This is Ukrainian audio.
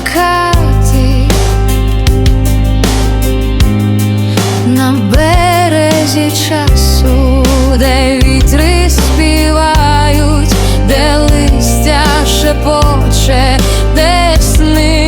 чекати на березі часу, де вітри співають, де листя шепоче, де сни.